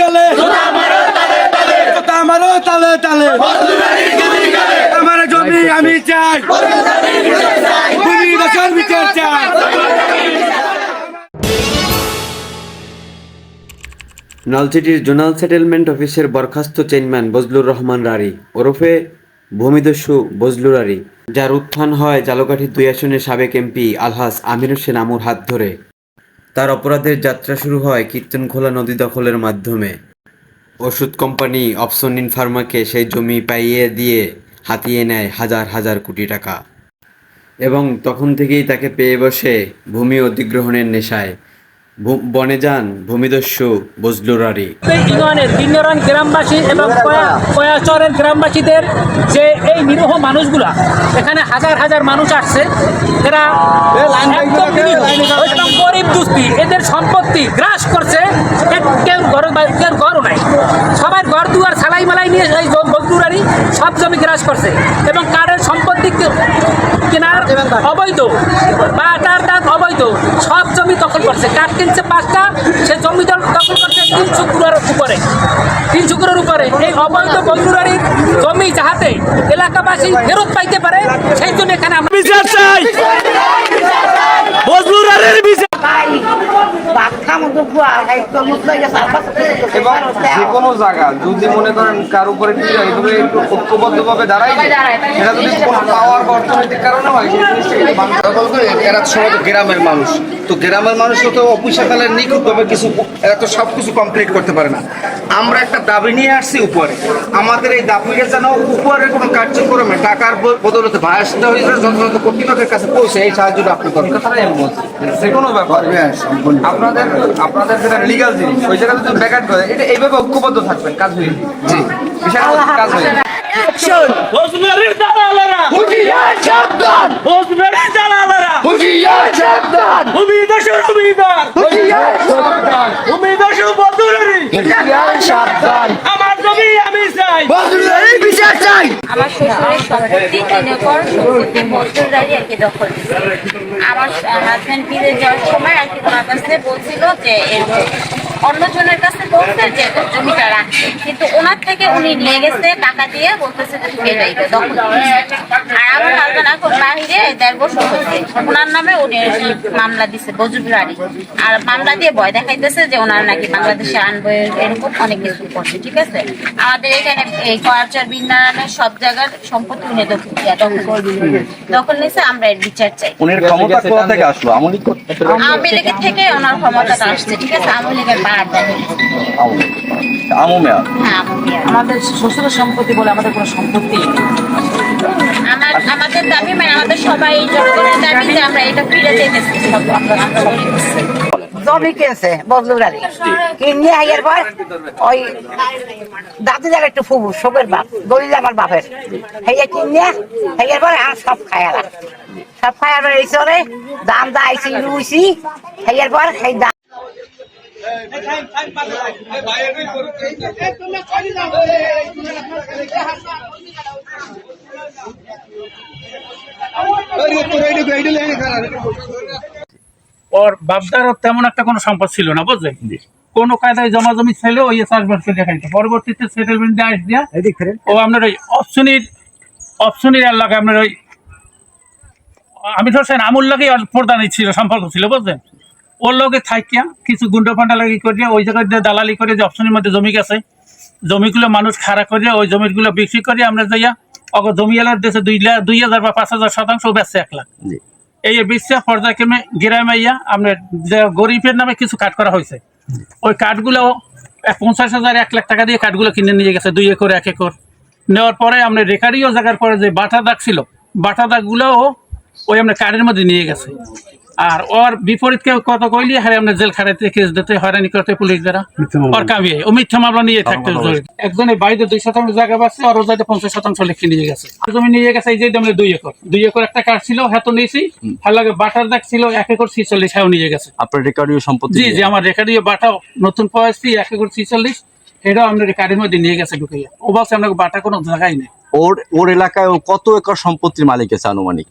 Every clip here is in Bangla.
গেলে। মারো তালে তালে। আমার জমি আমি চাই ভূমি দখল বিচার চাই। নলছিটির জোনাল সেটেলমেন্ট অফিসের বরখাস্ত চেয়ারম্যান বজলুর রহমান রারি। ওরফে ভূমিদস্যু বজলু রারি যার উত্থান হয় জালকাঠি দুই আসনের সাবেক এমপি আলহাস আমির হোসেন আমুর হাত ধরে। তার অপরাধের যাত্রা শুরু হয় কীর্তনখোলা নদী দখলের মাধ্যমে। ওষুধ কোম্পানি অপশন ইন ফার্মাকে সেই জমি পাইয়ে দিয়ে হাতিয়ে নেয় হাজার হাজার কোটি টাকা। এবং তখন থেকেই তাকে পেয়ে বসে ভূমি অধিগ্রহণের নেশায়। বনে যান ভূমিদস্যু বজলুরারি ইউনিয়নের তিনজন গ্রামবাসী এবং কয়াচরের গ্রামবাসীদের যে এই নিরীহ মানুষগুলা এখানে হাজার হাজার মানুষ আসছে এরা দুস্থি এদের সম্পত্তি গ্রাস করছে। কেউ ঘর কেউ ঘরও নাই। সবাই ঘর দুয়ার সালাই মালাই নিয়ে এই বজদুরারি সব জমি গ্রাস করছে। এবং কারের সম্পত্তি কেনার অবৈধ, বা তার দাম অবৈধ, সব জমি দখল করছে। কাঠ কিনছে পাঁচটা, সে জমি দখল করছে তিন শুক্রের উপরে। তিন শুক্রের উপরে। এই অবৈধ বন্ধুরারির জমি যাহাতে এলাকাবাসী ফেরত পাইতে পারে, সেই জন্য এখানে আমরা বিচার চাই! বিচার এবং যে কোনো জায়গা, যদি মনে করেন কার উপরে এইভাবে একটু ঐক্যবদ্ধভাবে দাঁড়াই সেটা যদি কোনো পাওয়ার অর্থনৈতিক কারণে হয় সেই জিনিসটা গ্রামের মানুষ। তো গ্রামের মানুষ তো অফিসাকালের নিখুঁতভাবে কিছু এরা তো সব কিছু কমপ্লিট করতে পারে না। আমরা একটা দাবি নিয়ে আসছি উপরে। আমাদের এই দাবিটা যেন উপরের কোনো কার্যক্রমে টাকার বদলতে হয়েছে যথাযথ কর্তৃপক্ষের কাছে পৌঁছে এই সাহায্যটা আপনি বলছি যে কোনো ব্যাপার আপনাদের আপনাদের যেটা লিগাল জিনিস ওই জায়গাতে যদি ব্যাকআট করে এটা এইভাবে ঐক্যবদ্ধ থাকবেন কাজ হয়ে জি। বিষয়টা কাজ হয়ে যাবে। বজলুরারির দালালেরা। সাবধান! বজলুরারির দালালেরা। সাবধান! ভূমিদস্যু ভূমিদার সাবধান! ভূমিদস্যু বজলুরারি সাবধান! আমার জমি আমি চাই। বজলুরারির বিচার চাই! আমার শ্বশুরের সম্পত্তি তিন সম্পত্তি মজদুরদারি আর কি দখল। আমার হাজব্যান্ড বিদেশ যাওয়ার সময় আর কি ওনার কাছে বলছিল যে এর অন্যজনের কাছে বলছে যে জমিটা রাখছে। কিন্তু ওনার থেকে উনি নিয়ে গেছে টাকা দিয়ে বলতেছে যে তুমি এটাই দখল আর আমার এখন বাহিরে দেড় বছর হয়েছে ওনার নামে উনি মামলা দিছে বজুবরারি আর মামলা দিয়ে ভয় দেখাইতেছে যে ওনার নাকি বাংলাদেশে আনব এরকম অনেক কিছু করছে ঠিক আছে? আমাদের এখানে এই কয়ারচর বিন্দারানের সব জায়গার সম্পত্তি উনি দখল দিয়া দখল দখল নিছে আমরা এর বিচার চাই। উনির ক্ষমতা কোথা থেকে আসলো? আমলি থেকে ওনার ক্ষমতাটা আসছে ঠিক আছে? দেয় আমু মেয়া হ্যাঁ আওয়ামী লীগের। আমাদের শ্বশুরের সম্পত্তি বলে আমাদের কোনো সম্পত্তি আমাদের দাবি মানে আমাদের সবাই জনগণের দাবি যে আমরা এটা ফিরে যেতেছি সব আমরা। জমি কিনে আইয়ার পর ওই দাদি যার একটু ফুবু সবের বাপ দলিল আমার বাপের। হেয়া কিনে হেয়ার পরে আর সব খায়ালা সব খায়ার পরে এই চলে দাম দা আইসি রুইছি হেয়ার পর সেই দাম ওর বাপদারও তেমন একটা কোনো সম্পদ ছিল না বুঝলেন কোনো কায়দায় জমা জমি ছিল ওই চাষবাস করে দেখাইতো। পরবর্তীতে সেটেলমেন্ট দিয়ে আস দিয়া ও আপনার ওই অপশনির অপশনির এলাকায় আপনার ওই আমি হোসেন আমুল লাগে প্রধান ছিল সম্পর্ক ছিল বুঝলেন? ওর লগে থাইকিয়া কিছু গুন্ডা ফান্ডা লাগি করে ওই জায়গায় দালালি করে যে অপশনের মধ্যে জমি গেছে জমিগুলো মানুষ খাড়া করে ওই জমিগুলো বিক্রি করে আমরা যাইয়া অগ জমি এলার দেশে দুই লাখ দুই হাজার বা পাঁচ হাজার শতাংশ বেচছে এক লাখ। এই বিশ্বাস পর্যায়ক্রমে গিরামে ইয়া আপনার যে গরিবের নামে কিছু কাট করা হয়েছে ওই কাঠগুলো পঞ্চাশ হাজার এক লাখ টাকা দিয়ে কাঠগুলো কিনে নিয়ে গেছে দুই একর এক একর। নেওয়ার পরে আপনার রেকারিও জায়গার পরে যে বাটা দাগ ছিল বাটা দাগগুলোও ওই আপনার কাঠের মধ্যে নিয়ে গেছে। আর ওর বিপরীত কেউ কত কইলি? হারে আপনার জেল খাটাইতে কেস দিতে হয়রানি করতে পুলিশ দ্বারা। ওর কামিয়ে। ও মিথ্যা মামলা নিয়ে থাকতে। একজনের বাড়িতে দুই শতাংশ জায়গা পাচ্ছে আর ও যাইতে পঞ্চাশ শতাংশ লিখে নিয়ে গেছে। জমি নিয়ে গেছে এই যে আমরা দুই একর। দুই একর একটা কাঠ ছিল হ্যাঁ নিয়েছি। আর লাগে বাটার দাগ ছিল এক একর ছিচল্লিশ হ্যাঁ নিয়ে গেছে। আপনার রেকর্ডীয় সম্পত্তি জি জি আমার রেখাডিও বাটা নতুন পাওয়াছি এক একর ছিচল্লিশ এটাও আমরা রেখাডির মধ্যে নিয়ে গেছে ঢুকাইয়া। ও বলছে আমরা বাটা কোনো জায়গায় নেই। ওর ওর এলাকায় কত একর সম্পত্তির মালিক আছে আনুমানিক?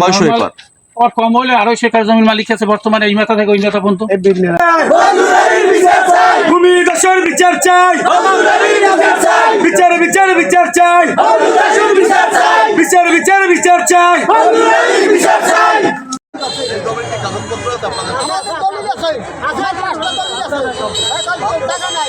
কয়শো একর? ওর কম হলে আড়াইশো একর জমির মালিক আছে বর্তমানে এই মাথা থেকে ওই মাথা পর্যন্ত। ভূমি দশর বিচার বিচার চাই। বিচার বিচার বিচার চাই। বিচার চাই। আছে। আছে। টাকা নাই।